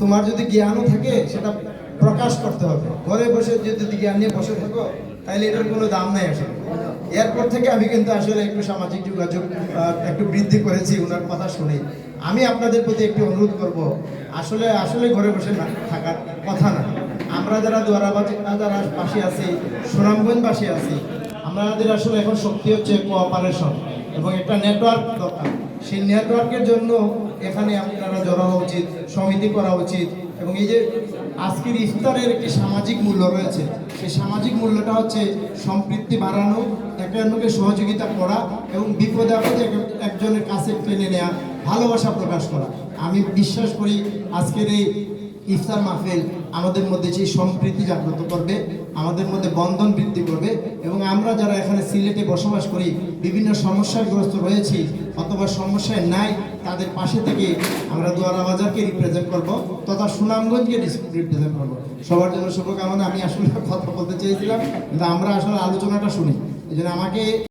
তোমার যদি জ্ঞানও থাকে, সেটা প্রকাশ করতে হবে। ঘরে বসে যদি জ্ঞান নিয়ে বসে থাকো, তাহলে এটার কোনো দাম নাই আসলে। এরপর থেকে আমি কিন্তু আসলে একটু সামাজিক যোগাযোগ একটু বৃদ্ধি করেছি, ওনার কথা শুনে। আমি আপনাদের প্রতি একটু অনুরোধ করব, আসলে আসলে ঘরে বসে না, থাকার কথা না। আমরা যারা দোয়ারাবাজ যারা পাশে আছি, সুনামগঞ্জবাসী আছি, আমাদের আসলে এখন শক্তি হচ্ছে কোঅপারেশন এবং একটা নেটওয়ার্ক দরকার। সেই নেটওয়ার্কের জন্য এখানে আপনারা জড়ো উচিত, সমিতি করা উচিত এবং এই যে আজকের ইফতারের একটি সামাজিক মূল্য রয়েছে, সেই সামাজিক মূল্যটা হচ্ছে সম্পৃক্তি বাড়ানো, একে অন্যকে সহযোগিতা করা এবং বিপদে আপদে একজনের কাছে টেনে নেওয়া ভালোবাসা প্রকাশ করা। আমি বিশ্বাস করি আজকের এই ইফতার মাহফিল আমাদের মধ্যে সেই সম্প্রীতি জাগ্রত করবে, আমাদের মধ্যে বন্ধন বৃদ্ধি করবে আমরা যারা এখানে সিলেটে বসবাস করি, বিভিন্ন সমস্যাগ্রস্ত রয়েছি অথবা সমস্যায় নাই, তাদের পাশে থেকে আমরা দোয়ারা বাজারকে রিপ্রেজেন্ট করব তথা সুনামগঞ্জকে রিপ্রেজেন্ট করব। সবার জন্য শুভকামনা, আমি আসলে কথা বলতে চেয়েছিলাম, কিন্তু আমরা আসলে আলোচনাটা শুনি। এই আমাকে